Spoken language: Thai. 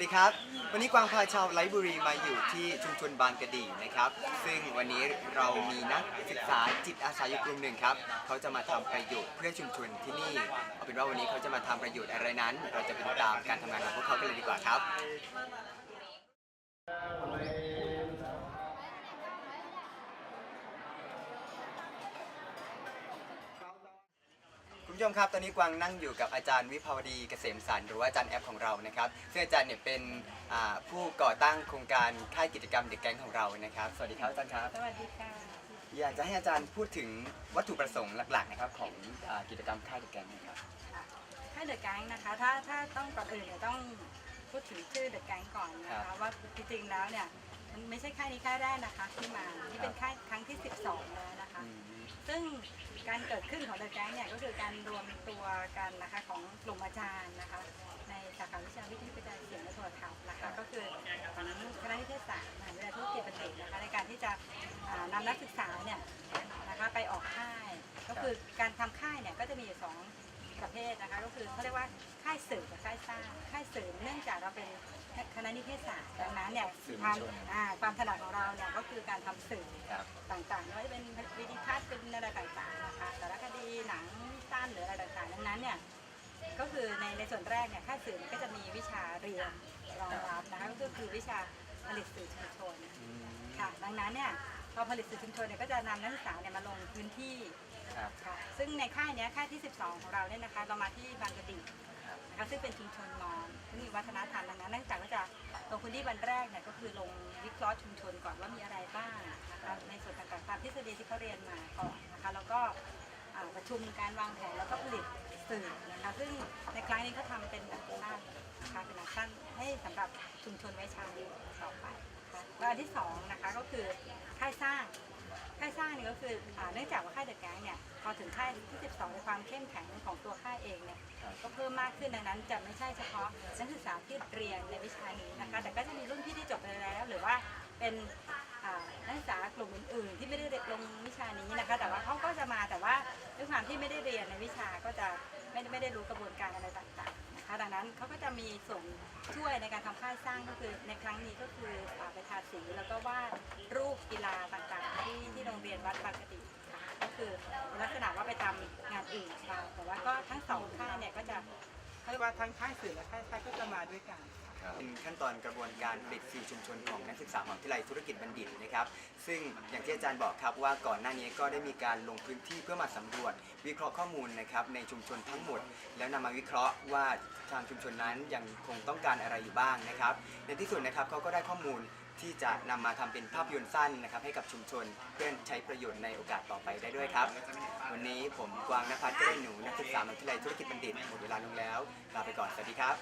วัสดีครับ วันนี้กวางพาชาวไลบุรีมาอยู่ที่ชุมชนบางกระดีนะครับ ซึ่งวันนี้เรามีนักศึกษาจิตอาสาอยู่กลุ่มหนึ่งครับ เขาจะมาทำประโยชน์เพื่อชุมชนที่นี่ เอาเป็นว่าวันนี้เขาจะมาทำประโยชน์อะไรนั้น เราจะไปติดตามการทำงานของพวกเขากันเลยดีกว่าครับ ผู้ชมครับ ตอนนี้กวางนั่งอยู่กับอาจารย์วิภาวดีเกษมสันต์หรือว่าอาจารย์แอปของเรานะครับ ซึ่งอาจารย์เนี่ยเป็นอ่าผู้ก่อตั้งโครงการค่ายกิจกรรมเด็กแก๊งของเรานะครับ สวัสดีครับอาจารย์ครับ สวัสดีค่ะ อยากจะให้อาจารย์พูดถึงวัตถุประสงค์หลักๆนะครับของอ่ากิจกรรมค่ายเด็กแก๊งนะครับค่ายเดอะแก๊งนะคะ ถ้าถ้าต้องก่อนอื่นเนี่ยต้องพูดถึงชื่อเดอะแก๊งก่อนนะครัคะบ ว่าจริงๆแล้วเนี่ยมัน ไม่ใช่ค่ายนี้ค่ายแรกนะคะที่มานี่เป็นค่ายครั้งที่ 12 แล้วนะคะอืมซึ่งการเกิดขึ้นของเดอะแก๊งเนี่ยก็คือการรวมตัวกันนะคะของกลุ่มอาจารย์นะคะ ในสาขาวิชาวิทยุกระจายเสียงและโทรทัศน์นะคะ ก็คือของคณะนิเทศศาสตร์มหาวิทยาลัยธุรกิจบัณฑิตนะคะในการที่จะอ่านำนักศึกษาเนี่ยนะคะไปออกค่าย ก็คือการทำค่ายเนี่ยก็จะมีอยู่สองประเภทนะคะ ก็คือเขาเรียกว่า ค่ายสื่อกับค่ายสร้างค่ายสื่อเนื่องจากเราเป็นคณะนิเทศศาสตร์ดังนั้นเนี่ยสื่อมคววามลชน อ่าความถนัดของเราเนี่ยก็คือการทำสื่อครับ ต่างๆไม่ว่าจะเป็นวิดีทัศน์เป็นอะไรต่างๆนะคะสารคดีหนังสั้นหรืออะไรต่างๆดังนั้นเนี่ยก็คือในในส่วนแรกเนี่ยค่ายสื่อก็จะมีวิชาเรียนรองรับนะคะก็คือวิชาผลิตสื่อชุมชน อืมค่ะดังนั้นเนี่ยพอผลิตสื่อชุมชนเนี่ยก็จะนำนักศึกษาเนี่ยมาลงพื้นที่ครับ ค่ะซึ่งในค่ายเนี้ยค่ายที่ 12 ของเราเนี่ยนะคะเรามาที่บางกะดีครับ นะคะซึ่งเป็นชุมชนมอญซึ่งมีวัฒนธรรมดังนั้นนักศึกษาก็จะลงพื้นที่วันแรกเนี่ยก็คือลงวิเคราะห์ชุมชนก่อนว่ามีอะไรบ้างนะคะในส่วนต่างๆตามทฤษฎีที่เขาเรียนมาก่อนนะคะแล้วก็ประชุมการวางแผนแล้วก็ผลิตสื่อนะคะซึ่งในครั้งนี้เขาทำเป็นหนังสั้นนะคะเป็นหนังสั้นให้สำหรับชุมชนไว้ใช้ต่อไปนะคะแล้วอันที่สองนะคะก็คือค่ายสร้างค่ายสร้างนี่ก็คือเนื่องจากว่าค่ายเดอะแก๊ง พอถึงค่ายที่ 12 ในความเข้มแข็งของตัวค่ายเองเนี่ยครับก็เพิ่มมากขึ้นดังนั้น จะไม่ใช่เฉพาะนักศึกษาที่เรียนในวิชานี้นะคะ แต่ก็จะมีรุ่นพี่ที่จบไปแล้ว หรือว่าเป็นอ่านักศึกษากลุ่มอื่นๆ ที่ไม่ได้เรียนลงวิชานี้นะคะ แต่ว่าเขาก็จะมาแต่ว่าด้วยความที่ไม่ได้เรียนในวิชาก็จะไม่ได้ไม่ได้รู้กระบวนการอะไรต่างๆนะคะดังนั้นเขาก็จะมีส่วนช่วยในการทำค่ายสร้างก็คือในครั้งนี้ก็คืออ่าไปทาสีแล้วก็วาดรูปกีฬาต่างๆ ที่ที่โรงเรียนวัดบางกะดีนะ คือลักษณะว่าไปทำงานอื่นบ้างแต่ว่าก็ทั้งสองค่ายเนี่ยก็จะเขาเรียกว่าทั้งค่ายสื่อและค่ายค่ายก็จะมาด้วยกันเป็นขั้นตอนกระบวนการผลิตสื่อชุมชนของนักศึกษามหาวิทยาลัยธุรกิจบัณฑิตนะครับ ซึ่งอย่างที่อาจารย์บอกครับว่าก่อนหน้านี้ก็ได้มีการลงพื้นที่เพื่อมาสำรวจ วิเคราะห์ข้อมูลนะครับในชุมชนทั้งหมด แล้วนำมาวิเคราะห์ว่าทางชุมชนนั้นยังคงต้องการอะไรอยู่บ้างนะครับ ในที่สุดนะครับเขาก็ได้ข้อมูล ที่จะนำมาทำเป็นภาพยนตร์สั้นนะครับให้กับชุมชนเพื่อใช้ประโยชน์ในโอกาสต่อไปได้ด้วยครับ วันนี้ผมกวางนภัสก็ได้หนูนักศึกษามหาวิทยาลัยธุรกิจบัณฑิตหมดเวลาลงแล้วลาไปก่อนสวัสดีครับ